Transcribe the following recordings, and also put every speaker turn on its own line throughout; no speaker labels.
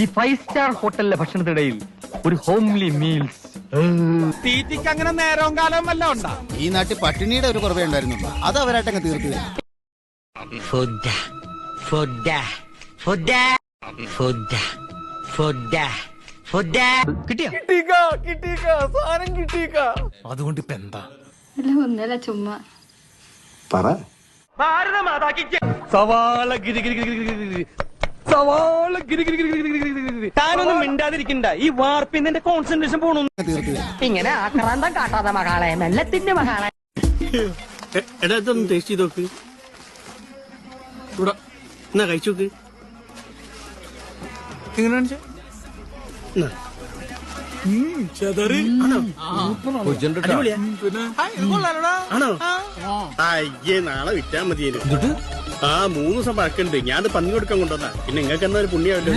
ഈ five star ഹോട്ടലിലെ ഭക്ഷണത്തിനിടയിൽ ഒരു ഹോംലി മീൽസ്
തീറ്റിക്ക് അങ്ങനെ നേരവും കാലവും വല്ല ഉണ്ടാ?
ഈ നാട്ടിൽ പട്ടിണിയുടെ ഒരു കുറവേ ഉണ്ടായിരുന്നുള്ളൂ. അത് അവരായിട്ടങ്ങ് തീർത്തു
food food food food food Food.
കിട്ടിയ?
അതുകൊണ്ട് ഇപ്പൊ എന്താ?
അല്ല ഒന്നല്ല ചുമ്മാ.
പറ. ഗിരി ഗിരി ഗിരി ഗിരി ഗിരി ഗിരി. സവാള. താനൊന്നും മിണ്ടാതിരിക്കണ്ട. ഈ വാർപ്പിൽ നിന്റെ കോൺസെൻട്രേഷൻ പോണു
ഇങ്ങനെ ആക്രാന്തം കാട്ടാതെ മകളെ മെല്ലത്തിന്റെ മകളെ.
എടാ ഇതൊന്ന് ടേസ്റ്റ് ചെയ്ത് നോക്ക്. ഇവിടെ എന്നാ കഴിച്ചു നോക്ക്. ആണോ? അയ്യേ നാളെ വിറ്റാ മതിയായിരുന്നു ആ മൂന്ന് ദിവസം പഴക്കുണ്ട് ഞാൻ പന്നി കൊടുക്കാൻ കൊണ്ടുവന്നാ. പിന്നെ നിങ്ങൾക്ക് എന്നാ ഒരു പുണ്യാവല്ലോ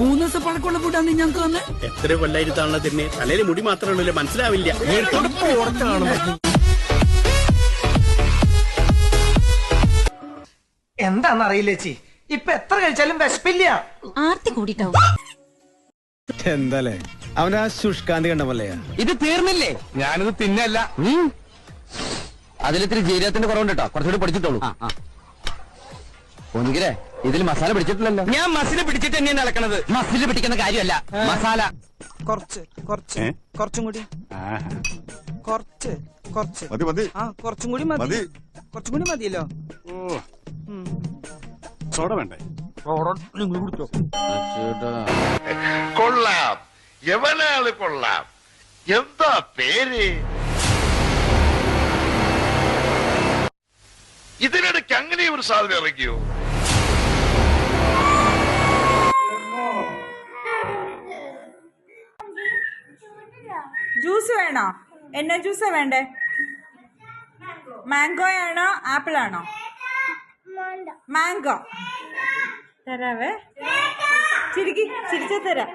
മൂന്ന് ദിവസം പഴക്കമുള്ള ഫുഡാണ് ഞങ്ങൾക്ക് തന്നെ?
എത്ര കൊല്ലായിരുത്താണല്ലോ തന്നെ? തലയിൽ മുടി മാത്രമേ ഉള്ളൂ മനസ്സിലാവില്ല.
എന്താന്നറിയില്ല ചേച്ചി. ഇപ്പൊ എത്ര കഴിച്ചാലും വിശപ്പില്ല.
ആർത്തി കൂടിട്ടോ?
എന്താലേ? അവനാ ശുഷ്കാന്തി കണ്ട പോലെയാ.
ഇത് തീർന്നില്ലേ? ഞാനിത് തിന്നല്ല. അതിലിത്തിരി ജീരകത്തിന്റെ കുറവുണ്ട് കേട്ടോ. കുറച്ചുകൂടി പഠിച്ചിട്ടുള്ളൂ ഒന്നുകിലേ ഇതിൽ മസാല പിടിച്ചിട്ടില്ലല്ലോ. ഞാൻ മസിൽ പിടിച്ചിട്ട് തന്നെയാണ് നടക്കണത്. മസിൽ പിടിക്കുന്ന കാര്യമല്ല മസാല.
കുറച്ച് കുറച്ച് കുറച്ചും കൂടി. കുറച്ച് കുറച്ച്.
മതി മതി.
ആ കുറച്ചും കൂടി മതി.
മതി.
കുറച്ചും കൂടി മതിയല്ലോ.
ഓ. സോഡ വേണ്ടേ?
കൊള്ളാം. എവനാൾ കൊള്ളാം? എന്താ പേര്? ഇതിനിടയ്ക്ക് അങ്ങനെ ഒരു സാധനം ഇറങ്ങിയോ?
ജ്യൂസ് വേണോ? എന്നാ ജ്യൂസാ വേണ്ടേ? മാംഗോ ആണോ ആപ്പിൾ ആണോ? മാംഗോ തരാവേ. ചിരിക്കി ചിരിച്ചാ തരാം.